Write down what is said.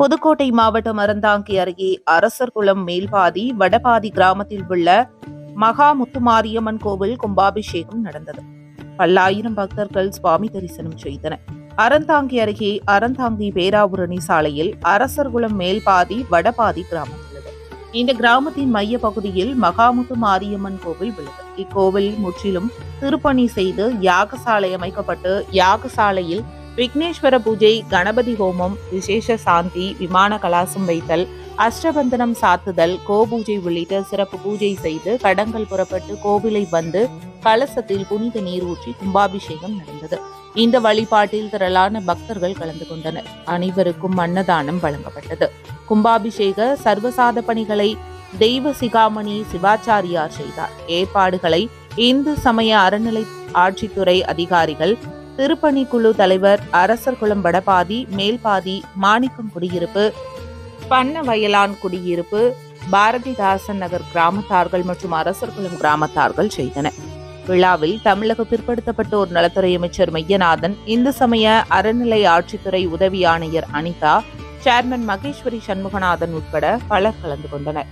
புதுக்கோட்டை மாவட்டம் அறந்தாங்கி அருகே அரசர்குளம் மேல்பாதி வடபாதி கிராமத்தில் உள்ள மகா முத்துமாரியம்மன் கோவில் கும்பாபிஷேகம் நடந்தது. பல்லாயிரம் பக்தர்கள் சுவாமி தரிசனம் செய்தனர். அறந்தாங்கி அருகே அறந்தாங்கி பேராவூரணி சாலையில் அரசர்குளம் மேல்பாதி வடபாதி கிராமம் உள்ளது. இந்த கிராமத்தின் மைய பகுதியில் மகாமுத்து மாரியம்மன் கோவில் உள்ளது. இக்கோவில் முற்றிலும் திருப்பணி செய்து யாகசாலை அமைக்கப்பட்டு யாகசாலையில் விக்னேஸ்வர பூஜை கணபதி ஹோமம் விசேஷ சாந்தி விமான கலாசம் வைத்தல் அஷ்டபந்தனம் சாத்துதல் கோபூஜை உள்ளிட்ட சிறப்பு பூஜை செய்து கடங்கள் புறப்பட்டு கோவிலை வந்து கலசத்தில் புனித நீர் ஊற்றி கும்பாபிஷேகம் நடந்தது. இந்த வழிபாட்டில் திரளான பக்தர்கள் கலந்து கொண்டனர். அனைவருக்கும் அன்னதானம் வழங்கப்பட்டது. கும்பாபிஷேக சர்வசாத பணிகளை தெய்வ சிகாமணி சிவாச்சாரியார் செய்தார். ஏற்பாடுகளை இந்து சமய அறநிலை ஆட்சித்துறை அதிகாரிகள் திருப்பணிக்குழு தலைவர் அரசர்குளம் வடபாதி மேல்பாதி மாணிக்கம் குடியிருப்பு பண்ண வயலான் குடியிருப்பு பாரதிதாசன் நகர் கிராமத்தார்கள் மற்றும் அரசர்குளம் கிராமத்தார்கள் செய்தனர் விழாவில் தமிழக பிற்படுத்தப்பட்டோர் நலத்துறை அமைச்சர் மையநாதன் இந்து சமய அறநிலை ஆட்சித்துறை உதவி ஆணையர் அனிதா சேர்மன் மகேஸ்வரி சண்முகநாதன் உட்பட பலர் கலந்து கொண்டனர்.